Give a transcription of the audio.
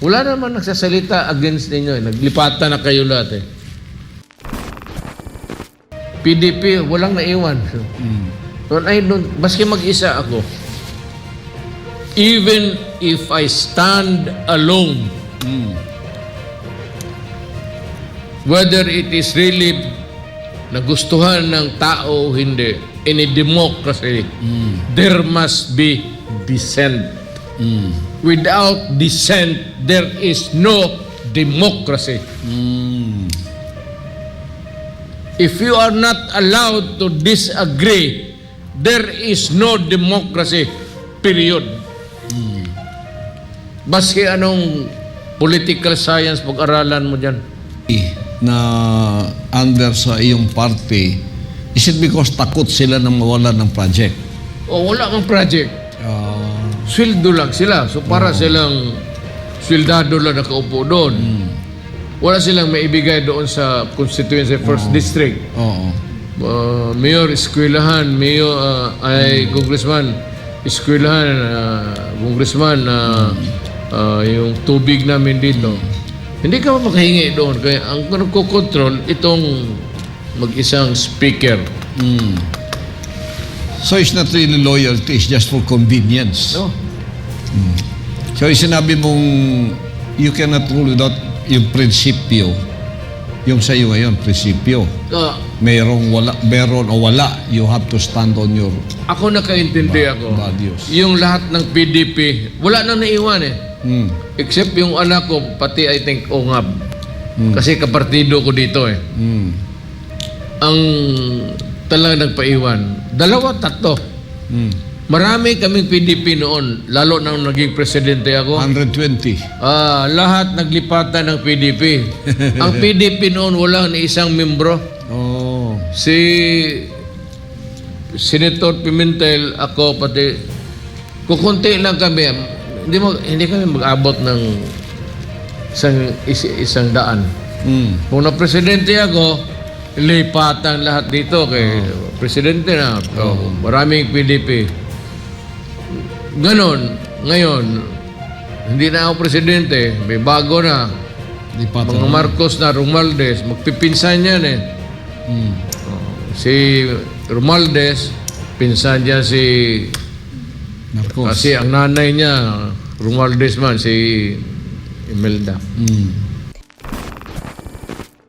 Wala naman nagsasalita against ninyo. Eh. Naglipatan na kayo lahat eh. PDP, walang naiwan. So, so, I don't, baski mag-isa ako, even if I stand alone, whether it is really nagustuhan ng tao o hindi, in a democracy, there must be dissent. Without dissent, there is no democracy. If you are not allowed to disagree, there is no democracy. Period. Baski anong political science pag-aralan mo dyan? na under sa iyong party, is it because takot sila na mawalan ng project? O wala kang project. Ah, Sweldo lang sila. So para silang sweldado lang nakaupo doon. Wala silang maibigay doon sa constituency first district. oo. Uh, mayor, eskwelahan, mayor, uh, ay congressman, eskwelahan, uh, congressman, uh, uh, yung tubig namin dito. Hindi ka makahingi doon. Kaya ang nagko-control, itong mag-isang speaker. Mm. So it's not really loyalty, it's just for convenience. No? So yung sinabi mong you cannot rule without yung prinsipyo. Yung sa iyo ngayon, prinsipyo. Uh, Mayroong wala, meron o wala, you have to stand on your ako nakaintindi ako. values. Yung lahat ng PDP, wala na naiwan eh. Mm. Except yung anak ko, pati I think Ongab. Kasi kapartido ko dito eh. Mm. Ang talaga nagpaiwan, dalawa, tatlo. Mm. Marami kaming PDP noon, lalo nang naging presidente ako. 120. Ah, lahat naglipatan ng PDP. Ang PDP noon wala ni isang membro. Oh. Si Senator Pimentel, ako pati kukunti lang kami. Hindi mo hindi kami mag-abot ng isang is- isang daan. Mm. Kung na presidente ako, lipatan lahat dito kay presidente na. So, maraming PDP. Ganon, ngayon, hindi na ako presidente, may bago na. Pa Mga Marcos na, Romualdez, magpipinsan yan eh. Mm. Si Romualdez, pinsan niya si... Marcos. Kasi ang nanay niya, Romualdez man, si Imelda. Mm.